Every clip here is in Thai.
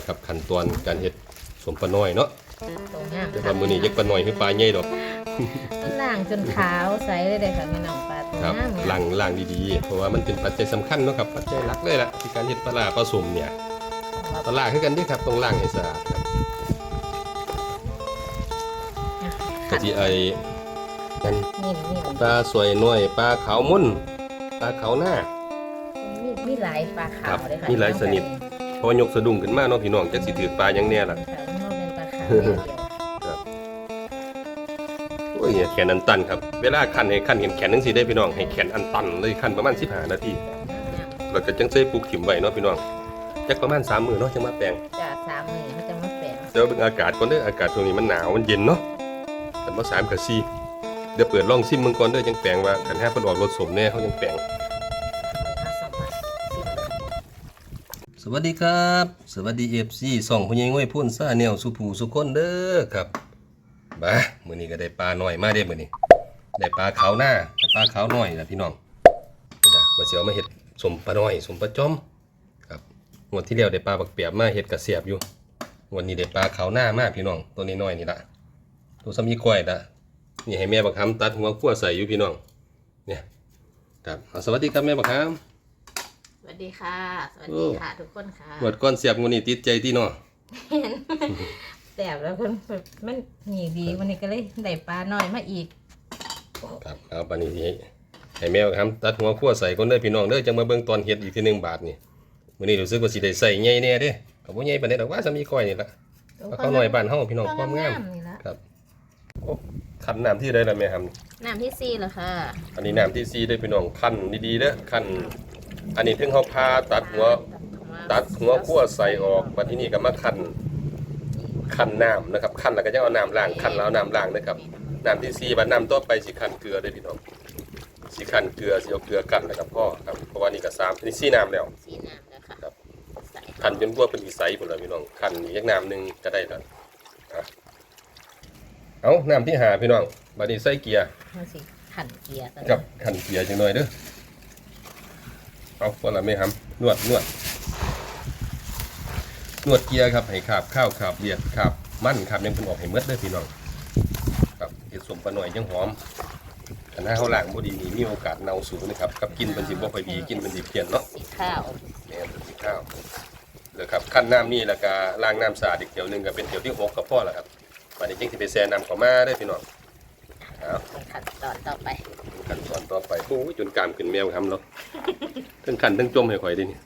ละครับขั้นตอนการเฮ็ดสมปลาน้อยเนาะตรงงามแต่ว่ามื้อนี้ยักปลาน้อยคือปลาใหญ่ดอกล่างจนขาวใสเลยเด้อค่ะพี่น้องปลาตัวครับงามล้างล้างดีๆ เพราะว่ามันเป็นปัจจัยสำคัญเนาะครับปัจจัยหลักเลยล่ะที่การเฮ็ดปลาร้าปลาสมเนี่ยปลาร้าคือกันเด้ครับต้องล้างให้สะอาดครับก็สิไอ้กันนี่นี่ปลาสวยน้อยปลาขาวมุ่นปลาขาวหน้า มีมีหลายปลาขาวเลยค่ะมีหลายชนิด เพราะว่ายกสะดุ้งขึ้นมาเนาะพี่น้องจักสิถือปลาหยังแน่ล่ะ ค่ะมันเป็นปลาขาวเดียวโอ้ยแขนอันตันครับ เวลาคันให้คันเห็นแขนจังซี่ได้พี่น้องให้แขนอันตันเลยคันประมาณ15นาทีแล้วก็จังใส่ปลูกถิ่มไว้เนาะพี่น้องจักประมาณ3มื้อเนาะจังมาแปลงจะสามมือมันจะมาแปลงเดี๋ยวเบิ่งอากาศก่อนเด้ออากาศช่วงนี้มันหนาวมันเย็นเนาะแต่บ่3กับ4เดี๋ยวเปิดลองซิมเบิ่งก่อนเด้อจังแปลงว่าคันแฮเพิ่นออกรถสมแน่เขาจังแปลง สวัสดีครับ สวัสดี FC ส่องพญง่วยพุ่นซ่าแนวสุภูสุคนเด้อครับบ้ามือนี้ก็ได้ปลาหน้อยมาเด้มือนี้ได้ปลาขาวหน้าได้ปลาขาวน้อยนะพี่น้องนะมาเสิเอามาเฮ็ดสมปลาน้อยสมปลาจอมครับงวดที่แล้วได้ปลาบักเปียบมาเฮ็ดกระเสียบอยู่งวันนี้ได้ปลาขาวหน้ามากพี่น้องตัวน้อยนี่ละตัวซ้ำยี่ก้อยละนี่ให้แม่บักคำตัดหัวคั่วใส่อยู่พี่น้องเนี่ยครับสวัสดีครับแม่บักคำ วัสดีค่ะ สวัสดีค่ะ ทุกคนค่ะหมดก้อนเสียบงูนี่ติดใจที่เนาะแสบแล้วเพิ่นมันหนีดีวันนี้ก็เลยได้ปลาหน่อยมาอีก ครับเอาปานนี้สิให้ให้แมวครับตัดหัวคั่วใส่คนเด้อพี่น้องเด้อจังมาเบิ่งตอนเฮ็ดอีกทีหนึงบาทนี่มื้อนี้รู้สึกว่าสิได้ใส่ใหญ่แน่เด้ก็บ่ใหญ่ปานใดดอกว่าสามีก้อยนี่ล่ะเอาเข้าหน่อยบ้านเฮาพี่น้องความงามนี่ละครับโอ้คันน้ำที่ได้ล่ะแม่ครับน้ำที่สี่แล้วค่ะอันนี้น้ำที่ซีเด้อพี่น้องคันดีๆเด้อคัน อันนี้ถึงเฮาพาตัดหัว ตัดหัวคั่วใส่ออกบัดทีนี้ก็มาคันคันน้ำนะครับคันแล้วก็จะเอาน้ำล้างคันแล้วเอาน้ำล้างนะครับน้ำที่ซีบัดน้ำต่อไปสิขันเกลือได้อพี่น้องสิขันเกลือสิเอาเกลือกันนะครับพ่อครับเพราะว่านี่ก็สามนี่ซีน้ำแล้วสีน้ำแล้วค่ะครับใส่ขันจนพวกเป็นอีใสหมดแล้วพี่น้องขันอีกยักน้ำหนึ่งก็ได้แล้วอะเอาน้ำที่หาพี่น้องบัดนี้ใส่เกียร์มันสิขันเกียร์กันกับขันเกียร์จังหน่อยเด้อ เอาพอละไม่ทำนวดนวดนวดเกียร์ครับให้ขาบข้าวขาบเลียดขาบมันขาบยังเป็นออกให้เมดเด้อพี่น้องครับเห็ดสมปลาหน่อยยังหอมคณะเขาล้างบ่ดีนี่มีโอกาสเน่าสูงนะครับกับกินเป็นสิบ่ค่อยดีกินเป็นสิเพี้ยนเนาะสีข้าวแม่นเป็นสิข้าวเลยครับขั้นน้ำนี่แล้วก็ล้างน้ำสะอาดอีกเที่ยวหนึงก็เป็นเที่ยวที่หกกับพ่อแล้วครับวันนี้จึงสิไปแซ่น้ำเข้ามาได้อพี่น้องเอาเป็นขั้นตอนต่อไปขั้นตอนต่อไปโอ้ยจนกล้ามขึ้นแมวทำแล้ว ทั้งขันทั้งจมให้ข่อยดินี่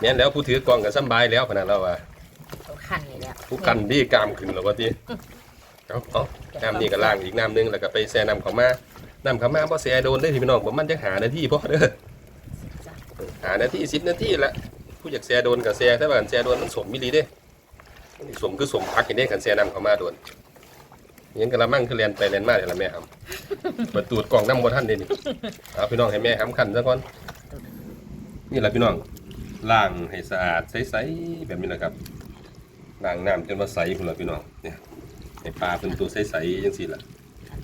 แม่นแล้วผู้ถือกล้องก็สำบายแล้วขนาดเราว่าเอาขันนี่แล้วผู้กันดีกล้ามขึ้นแล้วว่าติเอาเอาน้ำนี่ก็ล้างอีกน้ำหนึงแล้วก็ไปแซ่น้ำเข้ามาน้ำเข้ามาบ่แซ่โดนได้อพี่น้องบ่มันจะหานาทีพอเด้อหานาทีสิบนาทีละผู้อยากแซ่โดนกับแซ่ถ้าว่ากันแซ่โดนมันสมมิลีเด้มันสิสมคือสมพักอย่างนี้กันแซ่นำเข้ามาโดน ยังกระมังคือเรียนไปเรียนมาเดี๋ยวละแม่ครับเปิดตูดกล่องน้ำบนท่านเดนี่เอาพี่น้องให้แม่ห้ำขันซะก่อน นี่แหละพี่น้องล้างให้สะอาดใสๆแบบนี้แหละครับล้างน้ำจนว่าใสพุ่นละพี่น้องเนี่ยให้ปลาเป็นตัวใสๆจังสี่ละ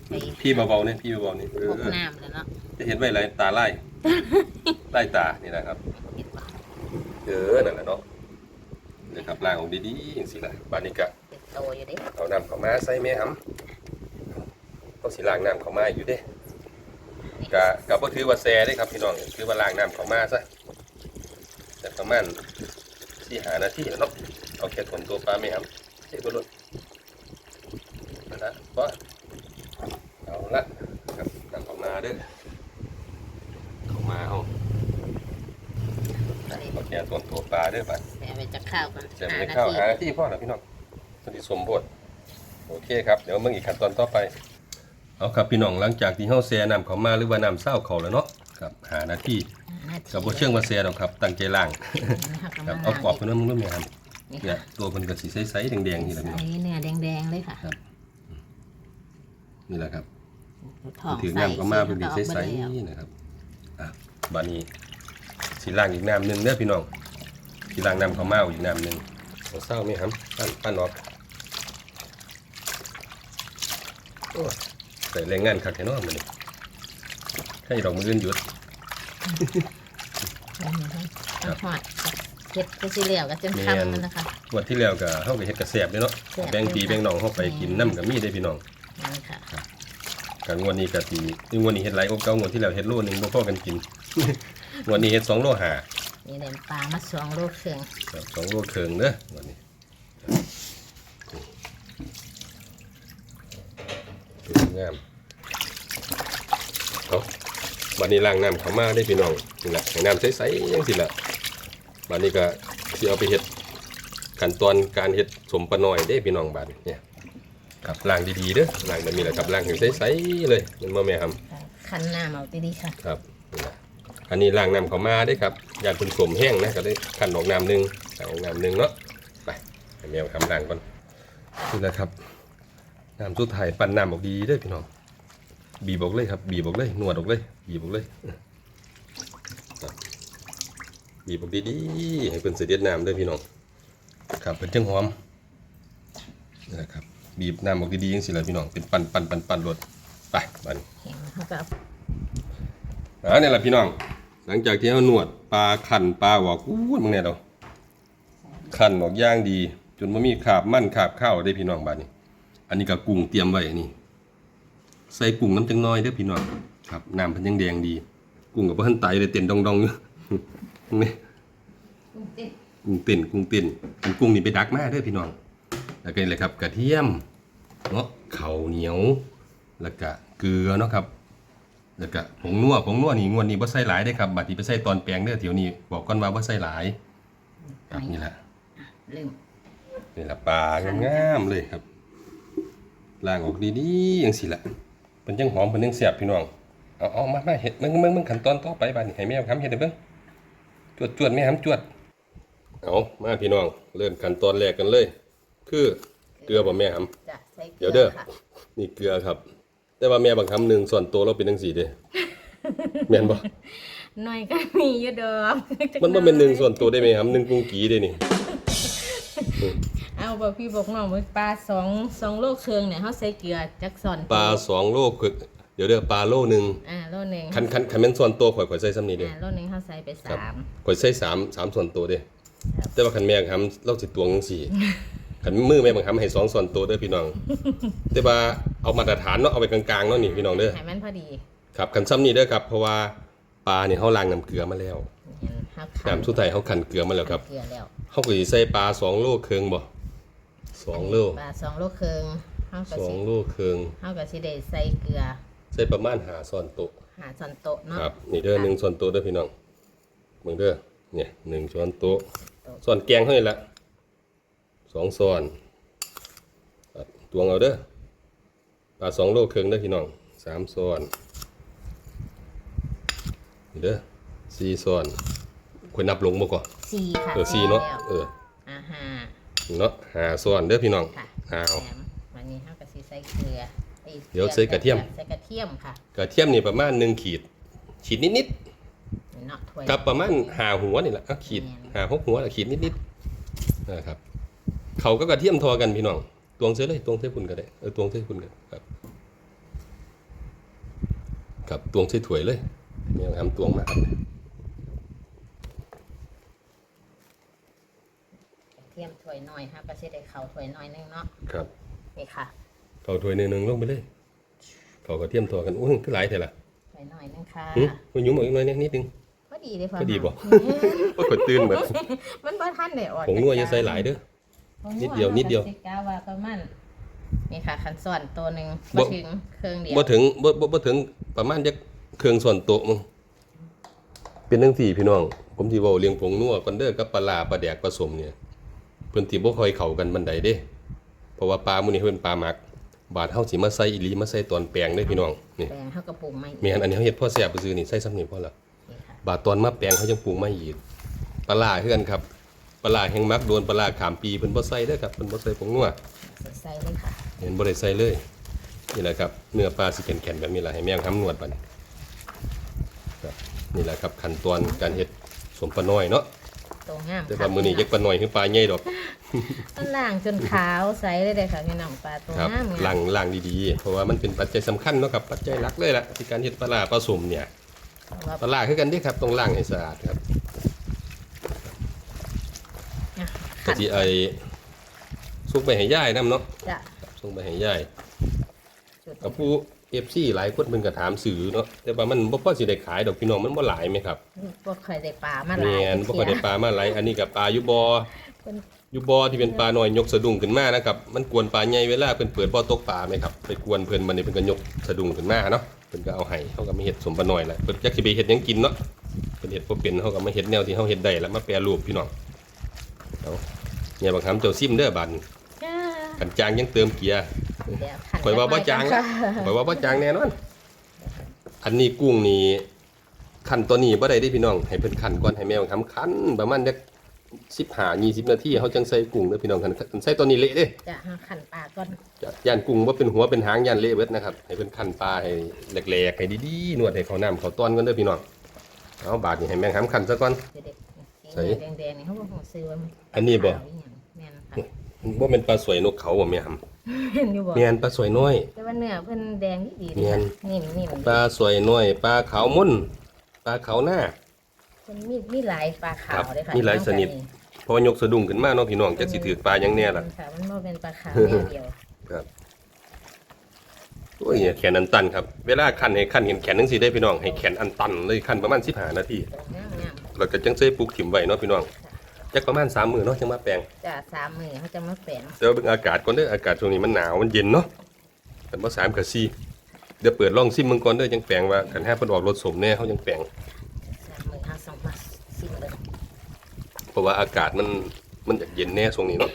ไปพี่เบาๆเนี่ยพี่เบาๆนี่เอพวกอน้ำแล้วเนาะจะเห็นไว้อะไรตาไล่ไล่ตานี่นะครับเห็นปะเออนั่นแหละเนาะนะครับล้างออกดีๆอย่างสิล่ะบานนี้ก็เป็น โตอยู่เดิเอาน้ำเข้ามาใส่แม่หำต้องสิล้างน้ำเข้ามาอยู่เด้กะกะบ่ถือว่าแซ่เด้ครับพี่น้องคือว่าล้างน้ำเข้ามาซะแต่ประมาณสี่หานาทีเนาะเอาแค่ทนตัวปลาแม่หำเฮ็ดบ่ลดนั่นละเพราะเอาละครับน้ำเข้ามาเด้อเข้ามาเอาตอนนี้เอาแค่ทนตัวปลาเด้อบัดแสไปจากข้าวกันเสียบหาในนาข้าวทีหาที่พ่อนะพี่น้อง สวัสดีสมบูรณ์โอเคครับ เดี๋ยวเมื่ออีกขั้นตอนต่อไป เอาครับพี่น้องหลังจากที่เฮาแซ่น้ำเขามาหรือว่าน้ำเศร้าเขาแล้วเนาะครับหานาทีหานาทีกับบ่เชื่องว่าแซ่ดอกครับตั้งใจล้างหักครับมาเอากรอบเพิ่นว่ามึงรู้ไหมครับนี่เนี่ยค่ะตัวเพิ่นก็สีใสๆแดงๆนี่แหละพี่น้องใส่เนื้อแดงๆเลยค่ะนี่แหละครับทองถือใส่น้ำก็มาเป็นสีสีแล้วก็ใสเอาไปแล้วๆนะครับอะบัดนี้สิล้างอีกน้ำหนึงเด้อพี่น้องสิล้างน้ำเขาวมาเอาอีกน้ำหนึงเอาเศร้าไหมครับปั้นปั้นออกโอ้ย ใส่แรงงานคักแค่น้อมันนี่ให้ดอกมืออื่นหยุดเอาหอดเฮ็ดก็สิเหลียวก็จนแม่นคำมันนะคะงวดที่แล้วก็เฮาก็เฮ็ดกระแสบเด้เนาะแซ่บแบ่งพี่แบ่งน้องเฮาไปกินน้ำก็มีได้พี่น้องนั่นค่ะกันงวดนี้ก็สิงวดนี้เฮ็ดหลายกว่าเก่างวดที่แล้วเฮ็ดโลนึงบ่พอกันกินงวดนี้เฮ็ดสองโลห้านี่เดนปลามาสองโลครึ่งครับสองโลครึ่งเด้อวันนี้สวย งามเอาบัดนี้ล้างน้ำเข้ามาได้พี่น้องนี่แหละให้น้ำใสๆจังซี่ล่ะบัดนี้ก็สิเอาไปเฮ็ดขั้นตอนการเฮ็ดสมปลาน้อยได้พี่น้องบัดนี้เนี่ยครับล้างดีๆเด้อล้างแบบนี้แหละครับล้างให้ใสๆเลยมันบ่แม่ครับคันน้ำเอาดีๆค่ะครับนี่นะอันนี้ล้างน้ำเขามาได้ครับยานเป็นสมแห้งนะก็เลยขันออกน้ำหนึ่งใส่ออกน้ำหนึ่งเนาะไปให้แมวทำล้างก่อนนี่แหละครับ น้ำสุดท้ายปั่นน้ำออกดีเด้อพี่น้องบีบออกเลยครับบีบออกเลยนวดออกเลยบีบออกเลยครับบีบออกดีๆให้เป็นเสด็จน้ำเด้อพี่น้องครับเป็นจังหอมนี่แหละครับบีบน้ำออกดีๆยังสิเลยพี่น้องเป็นปั่นปั่นปั่นปั่นรดไปบัดนแห้งแล้วเขาก็เอาอ่าเนี่ยแหละพี่น้อง หลังจากที่เราหนวดปลาขันปลาหวอกอู้มึงเนี่ยเราขันออกย่างดี จนว่ามีขาบมั่นขาบข้าวได้พี่น้องบ้านนี้ อันนี้ก็กุ้งเตรียมไว้นี่ ใส่กุ้งน้ำจังน้อยเด้อพี่น้องครับน้ำเพันยังแดงดี กุ้งกับเพันไตเลยเต้นดองๆอยู่นี่กุ้งเต้นกุ้งเต้นกุ้งเต้นอันกุ้งนี่ไปดักมาเด้อพี่น้องแล้วก็นี่แหละครับกระเทียมเนาะข้าวเหนียว แล้วก็เกลือเนาะครับ แล้วก็ผงนัวผงนัวนี่งวดนี้บ่ใส่หลายได้อครับบัดนี้ไปใส่ตอนแปลงเด้อเดี๋ยวนี้บอกก่อนว่าบ่ใส่หลายครับนี่แหละลืมนี่แหละปลางามๆเลยครับ ล้างออกดีๆจังซี่ล่ะเพิ่นจังหอมเพิ่นจังแซ่บพี่น้องเอาเอามามาเฮ็ดมึงมึงมึงขั้นตอนต่อไปบัดนี้ให้แม่ทำเฮ็ดให้เบิ่งจวดจวดแม่ทำจวดเอามาพี่น้องเริ่มขั้นตอนแรกกันเลย คือเกลือบ่แม่ทำจะใส่เกลืเดี๋ยวเด้อค่ะนี่เกลือครับ แต่ว่าแม่บางคำหนึ่งส่วนตัวเราเป็นจังซี่เด้แม่นบ่หน่อยก็มีอยู่ดอกมันบ่เป็นหนึ่งส่วนตัวได้ไหมครับหนึ่งกุ้งกีเด้นี่ เอาบอกพี่บอกน้องว่าปลาสองสองโลครึ่งเนี่ยเขาใส่เกลือจักสอนปลาสองโลคือเดี๋ยวเด้อปลาโลหนึ่งอ่าโลหนึ่งคันคันคันแม่นส่วนตัวข่อยข่อยใส่ซ้ำนี้เด้อ่าโลหนึ่งเขาใส่ไปครับสามข่อยใส่สามสามส่วนตัวเด้ครับแต่ว่าคันแม่ทำเราสิตวงจังซี่คันมือแม่บางคำให้สองส่วนตัวเด้อพี่น้อง แต่ว่าเอามาตรฐานเนาะเอาไปกลางๆเนาะนี่พี่น้องเด้อให้มันพอดี ครับคันซ้ำนี้เด้อครับ เพราะว่าปลาเนี่ยเฮาล้างน้ำเกลือมาแล้วเห็นเขาขัน้ำสุดท้ายเฮาคั่นเกลือมาแล้วครับเกลือแล้วเขาก็สิใส่ปลาสองโลครึ่งบ่ สองโลปลาสองโลครึ่งเขาก็สองสิโลครึ่งเขาก็สิได้ใส่เกลือใส่ประมาณหาซ้อนโต๊ะหาช้อนโต๊ะเนาะครับนี่เด้อหนึ่งช้อนโต๊ะเด้อพี่น้องเบิ่งเด้อเนี่ยหนึ่งช้อนโต๊ะช้อนแกงเท่านี้ละสองช้อนครับตวงเอาเด้อปลาสองโลครึ่งเด้อพี่น้องสามช้อนนี่เด้อสี่ช้อนควรนับลงบ่ก่อน สี่ค่ะเออสี่เนาะ แล้วเออ อ่าฮะ เนาะหาช้อนเด้อพี่น้องค่ะอ้าวแถมวันนี้เขาก็สิใส่เกลือไอ้เดี๋ยวใส่กระเทียม ใส่กระเทียมค่ะกระเทียมนี่ประมาณหนึ่งขีด ขีดนิดเนาะถ้วย ๆกับประมาณหาหัวนี่แหละเอาขีดแม่นหาหกหัวละขีดนิดๆนะครับเขาก็กระเทียมทอกันพี่น้องตวงเส้เลยตวงเส้คุณก็ได้เออตวงเส้คุณกันครับครับตวงเส้ถ้วยเลยเนี่ยทำตวงมาครับ กระเทียมถ้วยน้อยค่ะก็สิได้เข้าถ้วยน้อยหนึงเนาะครับนี่ค่ะเขาถ้วยหนึ่งๆลงไปเลยเขากระเทียมทอกันอุ้ยคือหลายเท่าล่ะถ้วยน้อยหนึงค่ะหึมันยุ่งอีกหน่อยนิดนึงพอดีเลยพอพอดีบ่แม่ก็กดตื่นเหมือนมันบ่ทันได้ออกผงนัวอย่าใส่หลายเด้อผงนิดเดียวนิดเดียวสิกาว่าประมาณนี่ค่ะคันส่วนตัวหนึงบ่บ่ถึงเครื่องเดียวบ่ถึงบ่บ่บ่ถึงประมาณจักเครื่องส่วนโต๊ะมึงเป็นจังซี่พี่น้อง ผมสิเว้าเรื่องผงนัวกันเด้อกับปลาร้าปลาแดกผสมเนี่ย เพิ่นสิบ่ค่อยเข้ากันบันไดเด้ เพราะว่าปลามื้อนี้เพิ่นปลาหมัก บาดเฮาสิมาใส่อีหลีมาใส่ตอนแปลงเด้อพี่น้องนี่แปลงเฮาก็ปรุงไม่แม่นอันนี้เฮาเฮ็ดพอแซ่บซื่อๆนี่ใส่ซ้ำนี่พอละนี่ค่ะบาดตอนมาแปลงเขาจังปรุงมาอีกปลาร้าคือกันครับปลาร้าแห้งมักโดนปลาร้าขามปีเพิ่นบ่ใส่เด้อครับเพิ่นบ่ใส่ผงนัว ใส่เลยค่ะเห็นบริใส่เลยนี่แหละครับเนื้อปลาสิแข็งๆแบบนี้แหละให้แม่งทำนวดบัดนครับนี่แหละครับขั้นตอนการเฮ็ดสมปลาน้อยเนาะ ตัวงามแต่ว่ามื้อนี้ยักปลาน้อยคือปลาใหญ่ดอกมันล่างจนขาวใสเลยเด้อค่ะพี่น้องปลาตัวครับงามล้างล้างดีๆ เพราะว่ามันเป็นปัจจัยสำคัญเนาะครับปัจจัยหลักเลยล่ะที่การเฮ็ดปลาร้าปลาสมเนี่ยเพราะว่าปลาร้าคือกันเด้ครับต้องล้างให้สะอาดครับก็สิไอ้ส่งไปให้ยายนํเนาะจ้ะส่งไปให้ยายจุดกับผู้ FC หลายคนเพิ่นก็ถามซื้อเนาะแต่ว่ามันบ่พอสิได้ขายดอกพี่น้องมันบ่หลายไหมครับบ่เคยได้ปลามาหลาแม่ยนบ่ค่อยได้ปลามาหลายอันนี้ก็ปลาอยู่บ่อเพิ่นอยู่บ่อที่เป็นปลาน้อยยกสะดุ้งขึ้นมานะครับมันกวนปลาใหญ่เวลาเพิ่นเปิดบ่อตกปลาไหมครับไปกวนเพิ่นมันนี่เพิ่นก็ยกสะดุ้งขึ้นมาเนาะเพิ่นก็เอาให้เขาก็มาเฮ็ดสมปลาน้อยแหละเพิ่นอยากสิไปเฮ็ดหยังกินเนาะเพิ่นเฮ็ดบ่เป็นเขาก็มาเฮ็ดแนวที่เขาเฮ็ดได้แล้วมาแปรรูปพี่น้องเอาเนี่ยบางคำเจ้าซิมเด้อบัดนี้ จ้าคันจางยังเติมเกียร์เดี๋ยวขันข่อยว่าบ่จางค่ะข่อยว่าบ่จางแน่นอน อันนี้กุ้งนี่คั่นตัวนี้บ่ได้เด้พี่น้อง ให้เพิ่นคั่นก่อนให้แม่บางคำคั่นประมาณจัก15 20นาทีเขาจังใส่กุ้งเด้อพี่น้องคันคันใส่ตัวนี้เละเด้จะหาขันปลาก่อนจะย่านกุ้งว่าเป็นหัวเป็นหางย่านเละเบิดนะครับให้เป็นคันปลาให้แหลกๆให้ดีๆนวดให้เขาน้ำเขาต้อนกันเด้อพี่น้องเอาบาดนี่ให้แมงหำคันซะก่อนเด็กใส่สีแดงๆนี่เขาบอกของซื้อว่ามันอันนี้บ่ขา วอีหยังแม่นค่ะว่าเป็นปลาสวยนกเขาบ่แม่หเห็นอยู่บ่ำแม่นปลาสวยน้อย แต่ว่าเนื้อเพิ่นแดงดีๆแม่นนิ่มนิ่มปลาสวยน้อยปลาขาวมุ่นปลาขาวหน้าเพิ่นมีมีหลายปลาขาวเลยค่ะมีหลายชนิด พอยกสะดุ้งขึ้นมาเนาะพี่น้องจักสิถือปลาหยังแน่ล่ะ ค่ะมันบ่เป็นปลาขาวแนวเดียวครับโอ้ยเนี่ยแขนอันตันครับ เวลาคันให้คันเห็นแขนจังซี่ได้พี่น้องให้แขนอันตันเลยคันประมาณ15นาทีงามงามแล้วก็จังใส่ปลูกถิ่มไว้เนาะพี่น้อง จักประมาณ3มื้อเนาะจังมาแปลงๆจ้าสามมือเขาจะมาแปลงเดี๋ยวเบิ่งอากาศก่อนเด้ออากาศช่วงนี้มันหนาวมันเย็นเนาะแต่ว่าสามกับสี่เดี๋ยวเปิดลองซิมมึงก่อนเด้อยังแปลงว่ากันห้าเพิ่นออกรถสมแน่เขายังแปลงสามมือเอาสองมาซิมเลยเพราะว่าอากาศมันมันอยากเย็นแน่ช่วงนี้เนาะ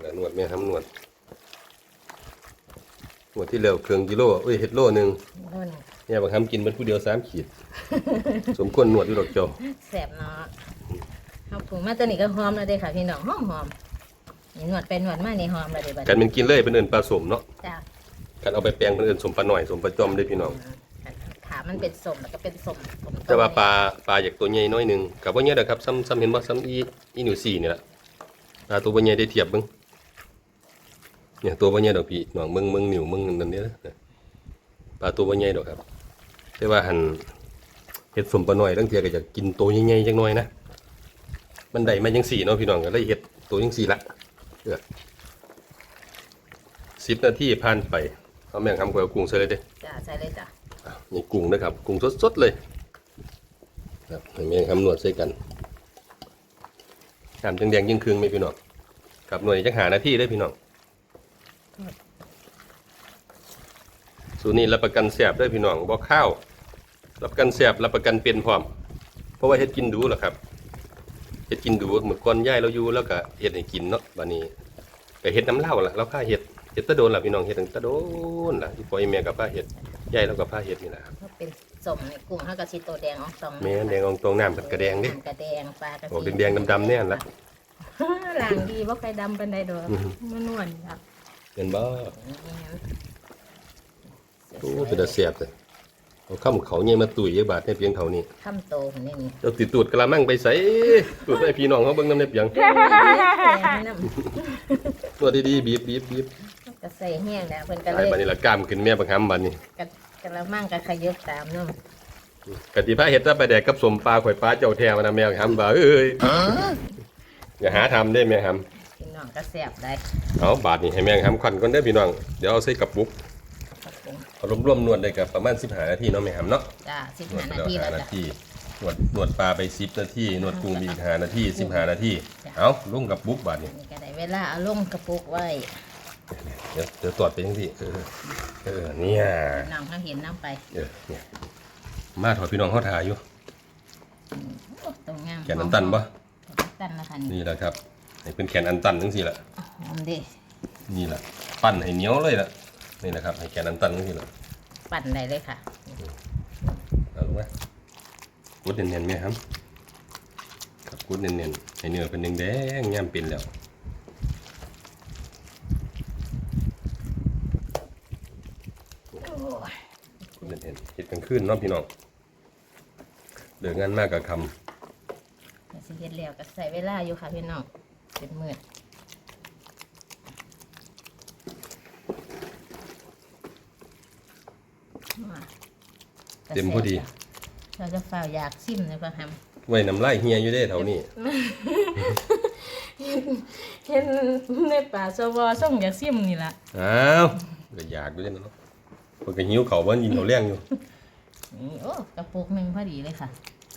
แล้วนวดแม่ทำนวดนวดที่เร็วเครื่องกิโลเอ้ยเฮ็ดโลหนึงโน่น เนี่ยบางคำกินเป็นผู้เดียวสามขีด สมควรนวดอยู่ดอกเจ้าแสบเนาะเอาปรุงมาตัวนี้ก็หอมแล้วเด้อค่ะพี่น้องหอมหอมนี่นวดไปนวดมานี่หอมแล้วเด้อบัดกันเป็นกินเลยเป็นเอิ้นปลาสมเนาะจ้า กันเอาไปแปลงเป็นเอิ้นสมปลาหน่อยสมปลาจอมเด้อพี่น้อง ขามันเป็นสมแล้วก็เป็นสมสมแต่ว่าปลาปลาอยากตัวใหญ่น้อยหนึงกับว่าเนี้ยเด้อครับซ้ำซ้ำเห็นว่าซ้ำอีอีหนูสี่นี่แหละปลาตัวบ่ใหญ่ได้เทียบเบิ่งเนี่ยตัวบ่ใหญ่ดอกพี่น้องมึงมึงนิ้วมึงนั่นเนี่ยนะปลาตัวบ่ใหญ่ดอกครับ แต่ว่าหันเฮ็ดสมปลาน้อยตั้งเทียก็จะกินตัวใหญ่ๆจังน้อยนะมันได้มาจังสี่เนาะพี่น้องก็เลยเฮ็ดตัวจังสี่ละเออ10นาทีผ่านไปเอาแม่งทำก๋วยกุ้งใส่เลยเด้จ้าใส่เลยจ้าอะนี่กุ้งนะครับกุ้งสดๆเลยครับให้แม่งทำนวดใส่กันน้ำแดงๆยิ่งครึ่งไหมพี่น้องกับหน่วยจักหานาทีได้อพี่น้องสูตรนี้รับประกันแสบได้อพี่น้องบอกข้าว รับประกันแสบรับประกันเป็นพร้อม เพราะว่าเฮ็ดกินดูแหละครับเฮ็ดกินดูเหมือนก่อนย่ายเราอยู่แล้วก็เฮ็ดให้กินเนาะบัดนี้ก็เฮ็ดน้ำเหล้าล่ะเราพาเฮ็ดเฮ็ดแตะโดนล่ะพี่น้องเฮ็ดตั้งแตะโดนล่ะที่พ่อแม่กับพาเฮ็ดย่ายเราก็พาเฮ็ดนี่แหละครับถ้าเป็นสมในกุ้งเขาก็สิโตแดงออกสองแม่นแดงอองตรงน้ำเป็นกระแดงเดิน้ำกระแดงปลากระออกแดงๆดำๆเนี่ยละหลังดีบ่ใครดำปานใดดอกอือฮึมันนวลครับเห็นบ่โอ้เป็นตาเสียบเลย เอาข้ามเขาเนี่ยมาตุ๋ยเยอะบาทให้เพียงเท่านี้คำโตคนนี้นี่เจ้าติดตูดกระมังไปใส่ตูดไปให้พี่น้องเขาเบิ่งน้ำในเปียงแดงน้ำตัวดีๆบีบบีบบีบกระใส่แห้งแล้วเพิ่นก็ตายเลยบัดนี้ละกล้ามขึ้นแม่บังคับบัดนี้กระกระมังกระขยับตามเนาะกะติพาเฮ็ดถ้าไปแดกกับสมปลาข่อยปลาเจ้าแท้มานะแม่บังคับบ่าเอ้ยอย่าหาทำได้แม่ครับพี่น้องก็แซ่บได้เอาบาทนี่ให้แม่บังคับควันก่อนได้อพี่น้องเดี๋ยวเอาใส่กระปุก ครับผมเอารวมๆนวดได้กับประมาณ15นาทีเนาะแม่ครับเนาะจ้าสิบนวห้าดไปนาทีแล้วแล้วห้านาจ้ะ ทีนวดนวดปลาไปสิบนาทีนวดกุ้งไปอีกห้านาทีสิบห้านาทีเอาลุงกับบุ๊กบาทนี่นี่ก็ได้เวลาเอาลงกระปุกไว้เดี๋ยวเดี๋ยวตรวจไปยังสิเออเออเนี่ยน้องเขาเห็นน้ำไปเออเนี่ยมาถอดพี่น้องเขาถ่ายอยู่โอ้ตรงงามแขนอันตันปะแขนอันตันนะคะนี่นี่แหละครับให้เป็นแขนอันตันทั้งสี่ละหอมเดินี่แหละปั้นให้เหนียวเลยละ นี่นะครับ ให้แขนอันตันทั้งสี่ละปั่นได้เลยค่ะเอาลงมากุดเนียนๆไหมครับครับกุดเนียนๆให้เนื้อเป็นแดงๆย่ำเป็นแล้วโอ้ยเห็นเห็นเห็ดกลางคืนเนาะพี่น้องเดืองานมากกับคเดี๋ยวสิเฮ็ดแล้วก็ใส่เวลาอยู่ค่ะพี่น้องเป็นมืดว้าำ เต็มพอดี เราจะฝ่าอยากซิมเลยป่ะฮัมไว้น้ำลายเฮียอยู่เด้เท่านี้เห็นในป่าสวอส่งอยากซิมนี่ล่ะอ้าวก็อยากด้วยเนาะเพิ่นก็หิวเขาวบ่ยินเขาวแรงอยู่ นี่โอ้กระปุกหนึงพอดีเลยค่ะ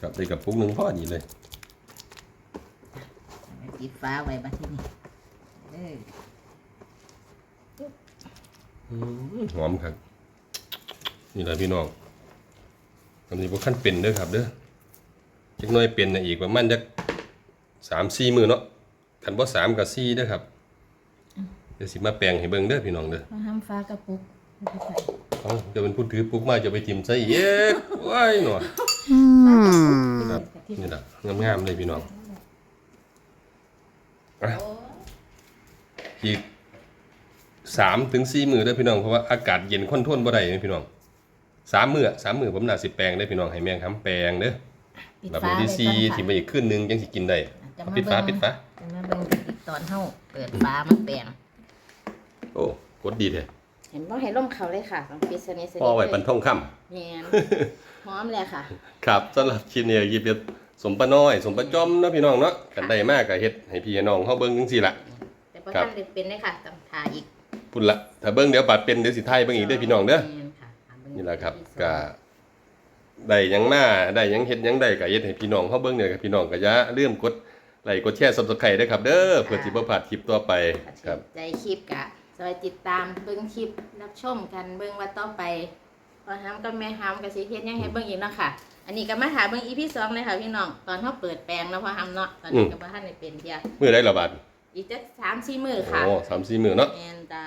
ครับได้กับปุกหนึงพอดีเลยปิดฟ้าไว้บัดที่นี่เอออืมหอมครับ นี่แหละพี่น้อง อันนี้บ่คันเป็นเด้อครับเด้อจักหน่อยเป็นน่ะอีกประมาณจัก3-4มื้อเนาะคันบ่3ก็4เด้อครับเดี๋ยวสิมาแปลงให้เบิ่งเด้อพี่น้องเด้อมาทำฟ้ากระปุกเอาไปใส่เอ้าจะเป็นผู้ถือปุกมาจะไปทิ่มใส่เย็กว้ายหนอครับนี่ล่ะงามๆเลยพี่น้องอะอีก3ถึง4มื้อเด้อพี่น้องเพราะว่าอากาศเย็นค่อนทนบ่ได้นะพี่น้อง สามมื้อสามมื้อผมน่าสิแปลงเด้อพี่น้องให้แม่งค้ำแปลงเด้อปิดแบบฟ้ามื้อไว้ที่ก่อนสี่ค่ะที่มาอีกคืนนึงจังสิกินได้จะเอามาปิดฟ้าเบิ่งปิดฟ้าจะมาเบิ่งอีกตอนเฮาเปิดฟ้ามาแปลงโอ้กดดีแท้เห็นบ่ให้ล่มเขาเลยค่ะต้องปิดสนิทสนิทพ่อไว้ปันทองค่ำแม่นหอมเลยค่ะ ครับสำหรับคลิปนี้หยิบเฮ็ดสมปะน้อย สมปะจอมเนาะพี่น้องเนาะกันได้มากก็เฮ็ดให้พี่ให้น้องเฮาเบิ่งจังซี่ล่ะแต่พอครับท่านเป็นเลยค่ะต้องทาอีกพุ่นละถ้าเบิ่งเดี๋ยวบัดเป็นเดี๋ยวสิไทยเบิ่งอีกเด้อพี่น้องเด้อแม่ นค่ะหาเงนี่แหละครับที่สองก็ได้หยังมาได้หยังเฮ็ดหยังได้ก็เฮ็ดให้พี่น้องเฮาเบิ่งเนี่ยครับพี่น้องก็อย่าลืมกดไลค์กดแชร์ Subscribe ด้วยครับ เด้อเพื่อสิบ่พลาดคลิปต่อไปครับ ใจคลิปกะซอยติดตามเบิ่งคลิปรับชมกันเบิ่งว่าต่อไปพอห้ามกับแม่ห้ามกับสิเฮ็ดหยังให้เบิ่งอีกเนาะค่ะ อันนี้ก็มาหาเบิ่ง EP 2เลยค่ะพี่น้องตอนเฮาเปิดแปลงเนาะพอห้ามเนาะตอนนี้ก็บ่ทันได้เป็นเที่ยมื้อใดละบาดอีกจัก3-4มื้อค่ะโอ้3-4มื้อเนาะแม่นจ้า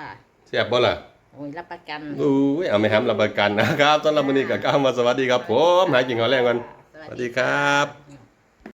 แซ่บบ่ล่ะ โอ้ยรับประกันอุ้ยเอาไม่ห้ามรับประกันนะครับสำหรับมื้อนี้ก็กล่าวมาสวัสดีครับผมหากินข้าวแรงกันสวัสดีครับสวัสดี